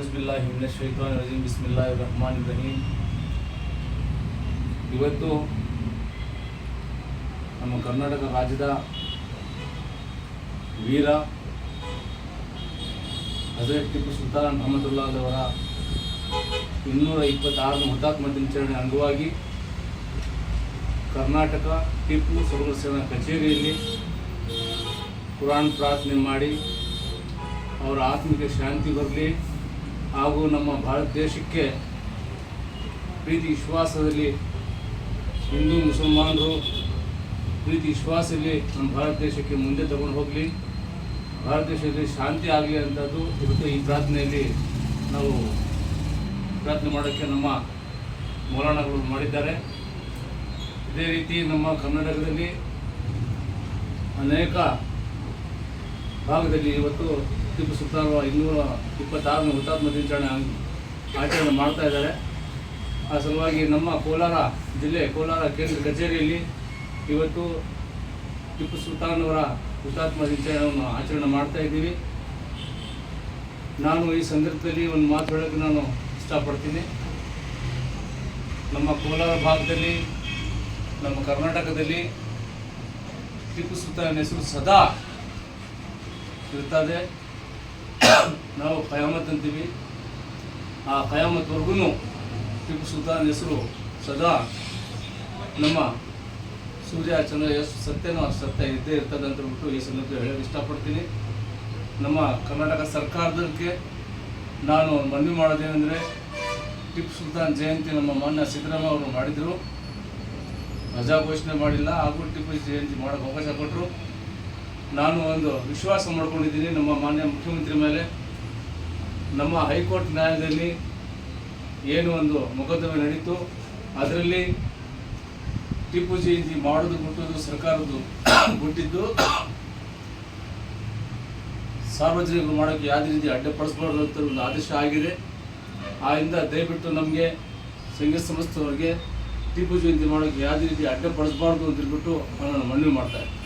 ಔಜ್ಬಿಲ್ಲಾಹಿ ಮಿನ ಶೈತಾನ್ ರಜೀಮ್ ಬಿಸ್ಮಿಲ್ಲಾಹಿ ರಹಮಾನ್ ರಹೀಮ್ ಇವತ್ತು ನಮ್ಮ ಕರ್ನಾಟಕ ರಾಜ್ಯದ ವೀರ ಹಜರತ್ ಟಿಪ್ಪು ಸುಲ್ತಾನ್ ಅಹಮದುಲ್ಲಾದವರ ಇನ್ನೂರ ಇಪ್ಪತ್ತಾರನೇ ಹುತಾತ್ಮ ದಿನಾಚರಣೆ ಅಂಗವಾಗಿ ಕರ್ನಾಟಕ ಟಿಪ್ಪು ಸಂರಕ್ಷಣಾ ಕಚೇರಿಯಲ್ಲಿ ಕುರಾನ್ ಪ್ರಾರ್ಥನೆ ಮಾಡಿ ಅವರ ಆತ್ಮಿಕ ಶಾಂತಿ ಬರಲಿ. ಹಾಗೂ ನಮ್ಮ ಭಾರತ ದೇಶಕ್ಕೆ ಪ್ರೀತಿ ವಿಶ್ವಾಸದಲ್ಲಿ ಹಿಂದೂ ಮುಸಲ್ಮಾನರು ಪ್ರೀತಿ ವಿಶ್ವಾಸದಲ್ಲಿ ನಮ್ಮ ಭಾರತ ದೇಶಕ್ಕೆ ಮುಂದೆ ತಗೊಂಡು ಹೋಗಲಿ. ಭಾರತ ದೇಶದಲ್ಲಿ ಶಾಂತಿ ಆಗಲಿ ಅಂತದ್ದು ಇವತ್ತು ಈ ಪ್ರಾರ್ಥನೆಯಲ್ಲಿ. ನಾವು ಪ್ರಾರ್ಥನೆ ಮಾಡೋಕ್ಕೆ ನಮ್ಮ ಮೌಲಾಣಗಳು ಮಾಡಿದ್ದಾರೆ. ಇದೇ ರೀತಿ ನಮ್ಮ ಕರ್ನಾಟಕದಲ್ಲಿ ಅನೇಕ ಭಾಗದಲ್ಲಿ ಇವತ್ತು ಟಿಪ್ಪು ಸುಲ್ತಾನ್ ಇನ್ನೂರ ಇಪ್ಪತ್ತಾರನೇ ಹುತಾತ್ಮ ದಿನಾಚರಣೆ ಆಚರಣೆ ಮಾಡ್ತಾ ಇದ್ದಾರೆ. ಆ ಸಲುವಾಗಿ ನಮ್ಮ ಕೋಲಾರ ಜಿಲ್ಲೆ, ಕೋಲಾರ ಕೇಂದ್ರ ಕಚೇರಿಯಲ್ಲಿ ಇವತ್ತು ಟಿಪ್ಪು ಸುಲ್ತಾನ್ ಅವರ ಹುತಾತ್ಮ ದಿನಾಚರಣೆಯನ್ನು ಆಚರಣೆ ಮಾಡ್ತಾ ಇದ್ದೀವಿ. ನಾನು ಈ ಸಂದರ್ಭದಲ್ಲಿ ಒಂದು ಮಾತು ಹೇಳೋಕ್ಕೆ ನಾನು ಇಷ್ಟಪಡ್ತೀನಿ. ನಮ್ಮ ಕೋಲಾರ ಭಾಗದಲ್ಲಿ, ನಮ್ಮ ಕರ್ನಾಟಕದಲ್ಲಿ ಟಿಪ್ಪು ಸುಲ್ತಾನ್ ಹೆಸರು ಸದಾ ಇರ್ತದೆ. ನಾವು ಖಯಾಮತ್ ಅಂತೀವಿ ಆ ಕಯಾಮತ್ವರೆಗೂ ಟಿಪ್ಪು ಸುಲ್ತಾನ್ ಹೆಸರು ಸದಾ ನಮ್ಮ ಸೂರ್ಯ ಚಂದ್ರ ಎಷ್ಟು ಸತ್ಯನೂ ಅಷ್ಟು ಸತ್ಯ ಇದ್ದೇ ಇರ್ತದೆ ಅಂತ ಬಿಟ್ಟು ಈ ಸಂದರ್ಭ ಹೇಳೋಕೆ ಇಷ್ಟಪಡ್ತೀನಿ. ನಮ್ಮ ಕರ್ನಾಟಕ ಸರ್ಕಾರದಕ್ಕೆ ನಾನು ಮನವಿ ಮಾಡೋದೇನೆಂದರೆ ಟಿಪ್ಪು ಸುಲ್ತಾನ್ ಜಯಂತಿ ನಮ್ಮ ಮಾನ್ಯ ಸಿದ್ದರಾಮಯ್ಯ ಅವರು ಮಾಡಿದರು. ರಜಾ ಘೋಷಣೆ ಮಾಡಿಲ್ಲ, ಹಾಗೂ ಟಿಪ್ಪು ಜಯಂತಿ ಮಾಡೋಕ್ಕೆ ಅವಕಾಶ ಕೊಟ್ಟರು ನಾನು ಒಂದು ವಿಶ್ವಾಸ ಮಾಡ್ಕೊಂಡಿದ್ದೀನಿ ನಮ್ಮ ಮಾನ್ಯ ಮುಖ್ಯಮಂತ್ರಿ ಮೇಲೆ. ನಮ್ಮ ಹೈಕೋರ್ಟ್ ನ್ಯಾಯಾಲಯದಲ್ಲಿ ಏನು ಒಂದು ಮೊಕದ್ದಮೆ ನಡೀತು ಅದರಲ್ಲಿ ಟಿಪ್ಪು ಜಯಂತಿ ಮಾಡೋದು ಮುಟ್ಟೋದು ಸರ್ಕಾರದ್ದು ಬಿಟ್ಟಿದ್ದು ಸಾರ್ವಜನಿಕರು ಮಾಡೋಕ್ಕೆ ಯಾವುದೇ ರೀತಿ ಅಡ್ಡಪಡಿಸ್ಬಾರ್ದು ಅಂತ ಒಂದು ಆದೇಶ ಆಗಿದೆ. ಆದ್ದರಿಂದ ದಯವಿಟ್ಟು ನಮಗೆ ಸಂಘ ಸಂಸ್ಥೆಯವರಿಗೆ ಟಿಪ್ಪು ಜಯಂತಿ ಮಾಡೋಕ್ಕೆ ಯಾವುದೇ ರೀತಿ ಅಡ್ಡಪಡಿಸಬಾರ್ದು ಅಂತ ಹೇಳ್ಬಿಟ್ಟು ನಾನು ಮನವಿ ಮಾಡ್ತಾ ಇದ್ದೀನಿ.